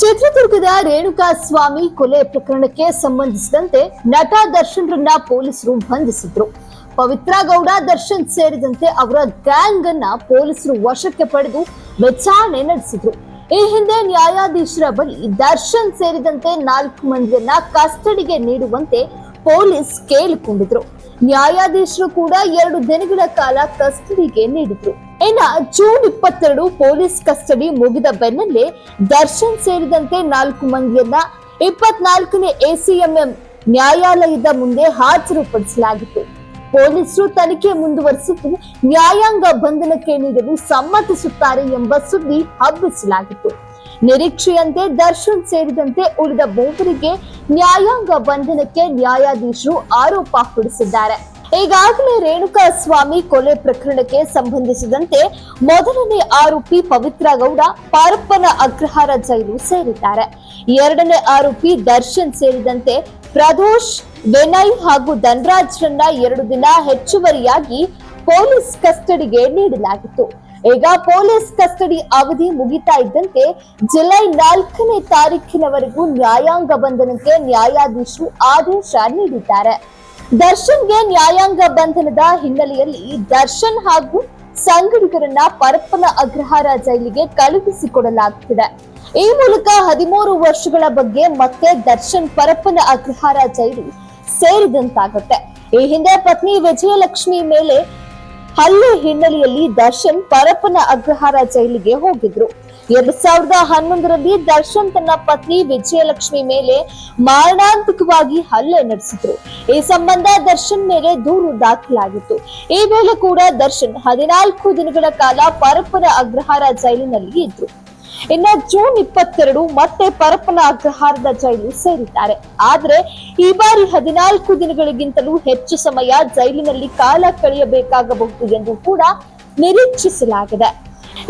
ಚಿತ್ರದುರ್ಗದ ರೇಣುಕಾ ಸ್ವಾಮಿ ಕೊಲೆ ಪ್ರಕರಣಕ್ಕೆ ಸಂಬಂಧಿಸಿದಂತೆ ನಟ ದರ್ಶನ್ರನ್ನ ಪೊಲೀಸರು ಬಂಧಿಸಿದ್ರು. ಪವಿತ್ರ ಗೌಡ, ದರ್ಶನ್ ಸೇರಿದಂತೆ ಅವರ ಗ್ಯಾಂಗ್ ಅನ್ನ ಪೊಲೀಸರು ವಶಕ್ಕೆ ಪಡೆದು ವಿಚಾರಣೆ ನಡೆಸಿದ್ರು. ಈ ಹಿಂದೆ ನ್ಯಾಯಾಧೀಶರ ಬಳಿ ದರ್ಶನ್ ಸೇರಿದಂತೆ ನಾಲ್ಕು ಮಂದಿಯನ್ನ ಕಸ್ಟಡಿಗೆ ನೀಡುವಂತೆ ಪೊಲೀಸ್ ಕೇಳಿಕೊಂಡಿದ್ರು. ನ್ಯಾಯಾಧೀಶರು ಕೂಡ ಎರಡು ದಿನಗಳ ಕಾಲ ಕಸ್ಟಡಿಗೆ ನೀಡಿದ್ರು. ಇನ್ನ ಜೂನ್ ಇಪ್ಪತ್ತೆರಡು ಪೊಲೀಸ್ ಕಸ್ಟಡಿ ಮುಗಿದ ಬೆನ್ನಲ್ಲೇ ದರ್ಶನ್ ಸೇರಿದಂತೆ ನಾಲ್ಕು ಮಂದಿಯನ್ನ ಇಪ್ಪತ್ನಾಲ್ಕನೇ ಎಸಿಎಂಎಂ ನ್ಯಾಯಾಲಯದ ಮುಂದೆ ಹಾಜರುಪಡಿಸಲಾಗಿತ್ತು. ಪೊಲೀಸರು ತನಿಖೆ ಮುಂದುವರಿಸಿದ್ದು ನ್ಯಾಯಾಂಗ ಬಂಧನಕ್ಕೆ ನೀಡಲು ಸಮ್ಮತಿಸುತ್ತಾರೆ ಎಂಬ ಸುದ್ದಿ ಹಬ್ಬಿಸಲಾಗಿತ್ತು. ನಿರೀಕ್ಷೆಯಂತೆ ದರ್ಶನ್ ಸೇರಿದಂತೆ ಉಳಿದ ಮೂವರಿಗೆ ನ್ಯಾಯಾಂಗ ಬಂಧನಕ್ಕೆ ನ್ಯಾಯಾಧೀಶರು ಆರೋಪ ಹೊರಿಸಿದ್ದಾರೆ. ಈಗಾಗಲೇ ರೇಣುಕಾ ಸ್ವಾಮಿ ಕೊಲೆ ಪ್ರಕರಣಕ್ಕೆ ಸಂಬಂಧಿಸಿದಂತೆ ಮೊದಲನೇ ಆರೋಪಿ ಪವಿತ್ರ ಗೌಡ, ಪಾರಪ್ಪನ ಅಗ್ರಹಾರ ಜೈಲು ಸೇರಿದ್ದಾರೆ. ಎರಡನೇ ಆರೋಪಿ ದರ್ಶನ್ ಸೇರಿದಂತೆ ಪ್ರದೋಷ್ ವೆನೈ ಹಾಗೂ ಧನರಾಜ್ರನ್ನ ಎರಡು ದಿನ ಹೆಚ್ಚುವರಿಯಾಗಿ ಪೊಲೀಸ್ ಕಸ್ಟಡಿಗೆ ನೀಡಲಾಗಿತ್ತು. ಈಗ ಪೊಲೀಸ್ ಕಸ್ಟಡಿ ಅವಧಿ ಮುಗಿತಾ ಇದ್ದಂತೆ ಜುಲೈ ನಾಲ್ಕನೇ ತಾರೀಕಿನವರೆಗೂ ನ್ಯಾಯಾಂಗ ಬಂಧನಕ್ಕೆ ನ್ಯಾಯಾಧೀಶರು ಆದೇಶ ನೀಡಿದ್ದಾರೆ. ದರ್ಶನ್ಗೆ ನ್ಯಾಯಾಂಗ ಬಂಧನದ ಹಿನ್ನೆಲೆಯಲ್ಲಿ ದರ್ಶನ್ ಹಾಗೂ ಸಂಗಡಿಗರನ್ನ ಪರಪ್ಪನ ಅಗ್ರಹಾರ ಜೈಲಿಗೆ ಕಳುಹಿಸಿಕೊಡಲಾಗುತ್ತಿದೆ ಈ ಮೂಲಕ ಹದಿಮೂರು ವರ್ಷಗಳ ಬಗ್ಗೆ ಮತ್ತೆ ದರ್ಶನ್ ಪರಪ್ಪನ ಅಗ್ರಹಾರ ಜೈಲು ಸೇರಿದಂತಾಗುತ್ತೆ. ಈ ಹಿಂದೆ ಪತ್ನಿ ವಿಜಯಲಕ್ಷ್ಮಿ ಮೇಲೆ ಹಲ್ಲೆ ಹಿನ್ನೆಲೆಯಲ್ಲಿ ದರ್ಶನ್ ಪರಪ್ಪನ ಅಗ್ರಹಾರ ಜೈಲಿಗೆ ಹೋಗಿದ್ರು. ಎರಡ್ ಸಾವಿರದ ಹನ್ನೊಂದರಲ್ಲಿ ದರ್ಶನ್ ತನ್ನ ಪತ್ನಿ ವಿಜಯಲಕ್ಷ್ಮಿ ಮೇಲೆ ಮಾರಣಾಂತಿಕವಾಗಿ ಹಲ್ಲೆ ನಡೆಸಿದ್ರು. ಈ ಸಂಬಂಧ ದರ್ಶನ್ ಮೇಲೆ ದೂರು ದಾಖಲಾಗಿತ್ತು. ಈ ವೇಳೆ ಕೂಡ ದರ್ಶನ್ ಹದಿನಾಲ್ಕು ದಿನಗಳ ಕಾಲ ಪರಪ್ಪನ ಅಗ್ರಹಾರ ಜೈಲಿನಲ್ಲಿ ಇದ್ರು. ಇನ್ನ ಜೂನ್ ಇಪ್ಪತ್ತೆರಡು ಮತ್ತೆ ಪರಪ್ಪನ ಅಗ್ರಹಾರದ ಜೈಲು ಸೇರಿದ್ದಾರೆ. ಆದ್ರೆ ಈ ಬಾರಿ ಹದಿನಾಲ್ಕು ದಿನಗಳಿಗಿಂತಲೂ ಹೆಚ್ಚು ಸಮಯ ಜೈಲಿನಲ್ಲಿ ಕಾಲ ಕಳೆಯಬೇಕಾಗಬಹುದು ಎಂದು ಕೂಡ ನಿರೀಕ್ಷಿಸಲಾಗಿದೆ.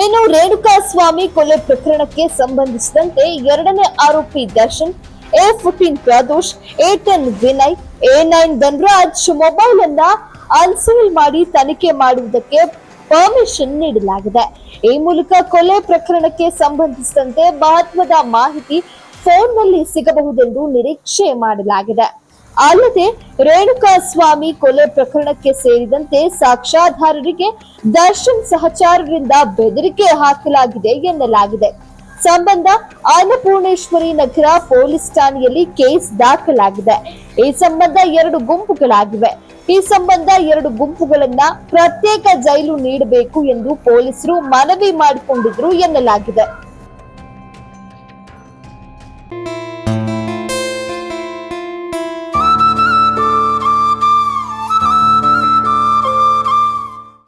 ಇನ್ನು ರೇಣುಕಾ ಸ್ವಾಮಿ ಕೊಲೆ ಪ್ರಕರಣಕ್ಕೆ ಸಂಬಂಧಿಸಿದಂತೆ ಎರಡನೇ ಆರೋಪಿ Darshan, A fourteen Pradosh, A ten Vinay, A nine Dhanraj mobile ಅನ್ನ ಅನ್ಸೀಲ್ ಮಾಡಿ ತನಿಖೆ ಮಾಡುವುದಕ್ಕೆ ಪರ್ಮಿಷನ್ ನೀಡಲಾಗಿದೆ. ಈ ಮೂಲಕ ಕೊಲೆ ಪ್ರಕರಣಕ್ಕೆ ಸಂಬಂಧಿಸಿದಂತೆ ಮಹತ್ವದ ಮಾಹಿತಿ ಫೋನ್ನಲ್ಲಿ ಸಿಗಬಹುದೆಂದು ನಿರೀಕ್ಷೆ ಮಾಡಲಾಗಿದೆ. ಅಲ್ಲದೆ ರೇಣುಕಾ ಸ್ವಾಮಿ ಕೊಲೆ ಪ್ರಕರಣಕ್ಕೆ ಸೇರಿದಂತೆ ಸಾಕ್ಷಾಧಾರರಿಗೆ ದರ್ಶನ್ ಸಹಚಾರರಿಂದ ಬೆದರಿಕೆ ಹಾಕಲಾಗಿದೆ ಎನ್ನಲಾಗಿದೆ. ಸಂಬಂಧ ಅನ್ನಪೂರ್ಣೇಶ್ವರಿ ನಗರ ಪೊಲೀಸ್ ಠಾಣೆಯಲ್ಲಿ ಕೇಸ್ ದಾಖಲಾಗಿದೆ. ಈ ಸಂಬಂಧ ಎರಡು ಗುಂಪುಗಳಾಗಿವೆ. ಈ ಸಂಬಂಧ ಎರಡು ಗುಂಪುಗಳನ್ನ ಪ್ರತ್ಯೇಕ ಜೈಲು ನೀಡಬೇಕು ಎಂದು ಪೊಲೀಸರು ಮನವಿ ಮಾಡಿಕೊಂಡಿದ್ರು ಎನ್ನಲಾಗಿದೆ.